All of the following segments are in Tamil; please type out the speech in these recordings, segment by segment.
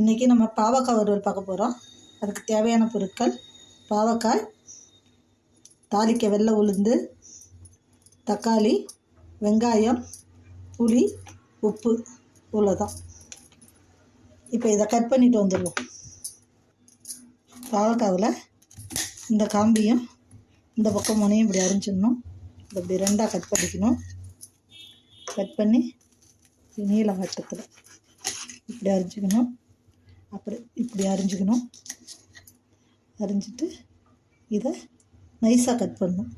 இன்றைக்கி நம்ம பாவக்காய் வறுவல் பார்க்க போகிறோம் அதுக்கு தேவையான பொருட்கள் பாவக்காய் தாளிக்க வெள்ளை உளுந்து தக்காளி வெங்காயம் புளி உப்பு இவ்வளோதான் இப்போ இதை கட் பண்ணிட்டு வந்துடுவோம் பாவக்காவில் இந்த காம்பியும் இந்த பக்கம் முனையும் இப்படி அரிஞ்சிடணும். இதை இப்படி ரெண்டாக கட் பண்ணிக்கணும். கட் பண்ணி நீளம் வட்டத்தில் இப்படி அரிஞ்சிக்கணும். அப்புறம் இப்படி அரிஞ்சிக்கணும். அரிஞ்சிட்டு இதை நைஸாக கட் பண்ணணும்.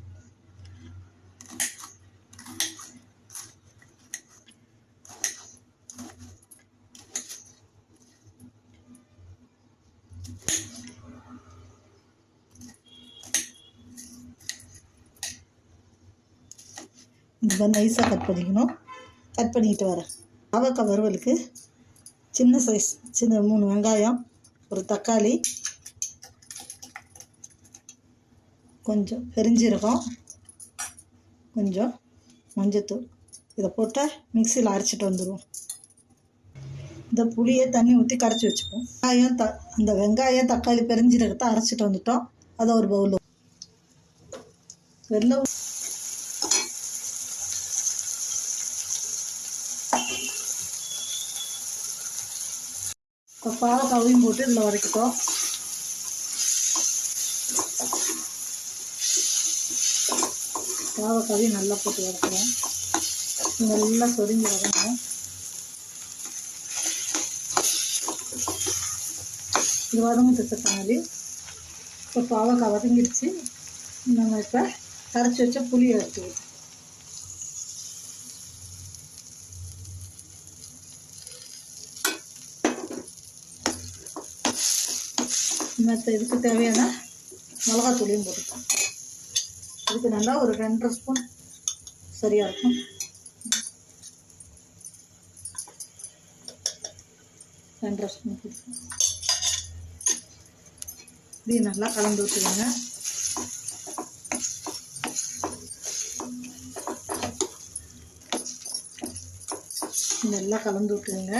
இந்த மாதிரி நைஸாக கட் பண்ணிக்கணும். கட் பண்ணிக்கிட்டு வரேன். பாவக்காய் வறுவலுக்கு சின்ன சைஸ் சின்ன மூணு வெங்காயம் ஒரு தக்காளி கொஞ்சம் பெருஞ்சீரகம் கொஞ்சம் மஞ்சத்தூள். இதை போட்டு மிக்சியில் அரைச்சிட்டு வந்துடுவோம் இந்த புளியை தண்ணி ஊற்றி கரைச்சி வச்சுப்போம். வெங்காயம் த அந்த வெங்காயம் தக்காளி பெருஞ்சீரகத்தை அரைச்சிட்டு வந்துட்டோம். அதை ஒரு பவுலு வெள்ளை இப்போ பாவக்காவையும் போட்டு இதில் வதக்கிட்டோம் பாவக்காவையும் நல்லா போட்டு வதக்குறோம் நல்லா சொரிஞ்சு வரணும். இது வதங்கிட்டு தக்காளி இப்போ பாவக்காய் வதங்கிடுச்சு. நம்ம இப்போ கரைச்சி வச்ச புளியை எடுத்து மற்ற இதுக்கு தேவையான மிளகாத்தூளையும் போட்டுக்கலாம். இதுக்கு நல்லா ஒரு ரெண்டரை ஸ்பூன் சரியாக இருக்கும். ரெண்டரை ஸ்பூன் போட்டுக்கலாம். இதையும் நல்லா கலந்து விட்டுருங்க. நல்லா கலந்து விட்டுருங்க.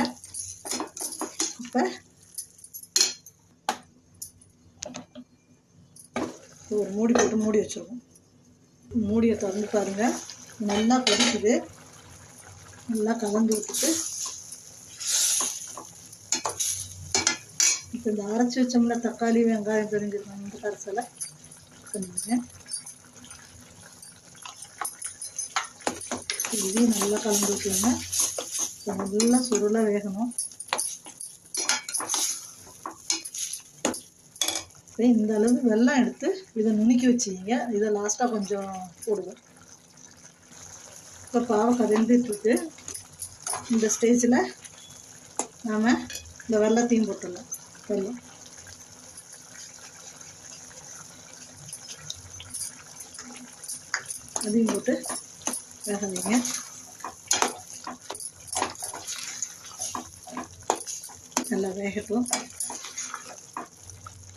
இப்போ ஒரு மூடி போட்டு மூடி வச்சுருவோம். மூடியை திறந்து பாருங்கள் நல்லா கொதிக்குது. நல்லா கலந்து விட்டுட்டு. இப்போ இந்த அரைச்சி வச்சோம்ல தக்காளி வெங்காயம் தெரிஞ்சிருக்கோம் இந்த கரைசலை. இதையும் நல்லா கலந்து விட்டுருங்க நல்லா சுருளாக வேகணும். இந்த அளவு வெள்ளம் எடுத்து இதை நுணுக்கி வச்சுக்கிங்க இதை லாஸ்ட்டாக கொஞ்சம் போடுவோம். இப்போ பாவக்காய் வெந்துட்டுருக்கு இந்த ஸ்டேஜில் நாம் இந்த வெள்ளத்தையும் போட்டுடலாம். வெள்ளம். அதையும் போட்டு வேக வைங்க. நல்லா வேகட்டும்.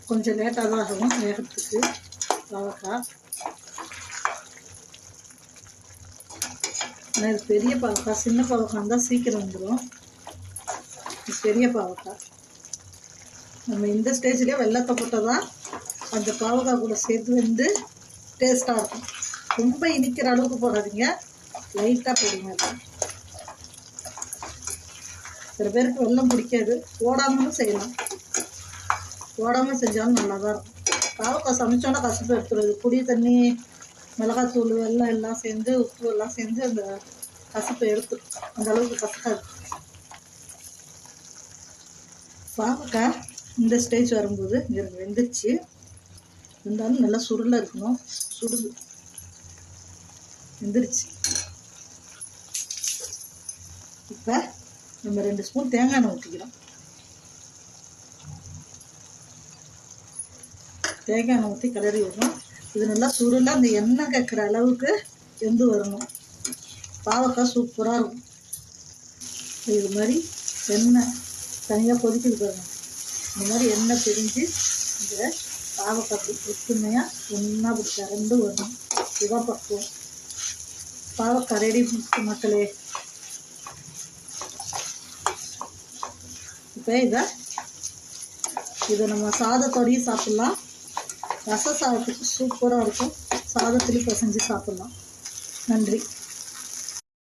கொஞ்சம் லேட்டாக தான் ஆகும் வேகிறதுக்கு பாவக்காய் ஆனால் இது பெரிய பாவக்காய் சின்ன பாவக்காய் இருந்தால் சீக்கிரம் வந்துடும் இது பெரிய பாவக்காய் நம்ம இந்த ஸ்டேஜ்லேயே வெள்ளத்தை போட்டால் தான் அந்த பாவக்காய் கூட சேர்த்து வந்து டேஸ்ட்டாக இருக்கும். ரொம்ப இனிக்கிற அளவுக்கு போடாதீங்க. லைட்டாக போடுங்க அது. சில பேருக்கு வெள்ளம் பிடிக்காது. போடாமலும் செய்யலாம். போடாமல் செஞ்சாலும் நல்லா தான் இருக்கும். பாவக்காய் சமைச்சோன்னா கசப்பு எடுத்துருது புளி தண்ணி மிளகாத்தூள் எல்லாம் எல்லாம் சேர்ந்து உப்பு எல்லாம் சேர்ந்து அந்த கசப்பை எடுத்து அந்த அளவுக்கு கசக்காது. பாவக்காய் இந்த ஸ்டேஜ் வரும்போது எனக்கு வெந்துருச்சு. இருந்தாலும் நல்லா சுருளாக இருக்கணும். சுடுது வெந்துருச்சு. இப்போ நம்ம ரெண்டு ஸ்பூன் தேங்காய் எண்ணெய் ஊற்றிக்கிறோம் தேங்காய் எண்ணெய் ஊற்றி கிளறி விடணும். இது நல்லா சுருளாக அந்த எண்ணெய் கேட்குற அளவுக்கு வெந்து வரணும். பாவக்காய் சூப்பராக இருக்கும். இது மாதிரி எண்ணெய் தனியாக கொதிக்குது வரணும் இந்த மாதிரி எண்ணெய் பிரிஞ்சு இந்த பாவக்காய் ஒற்றுமையாக ஒன்றா இப்படி கறந்து வரணும். இதான் பக்குவம். பாவக்காய் ரெடி மக்களே. இப்போ இதை இதை நம்ம சாதத்தோடையும் சாப்பிட்லாம். ரச சாதத்துக்கு சூப்பராக இருக்கும். சாதத்துலேயும் பிசைஞ்சு சாப்பிட்லாம். நன்றி.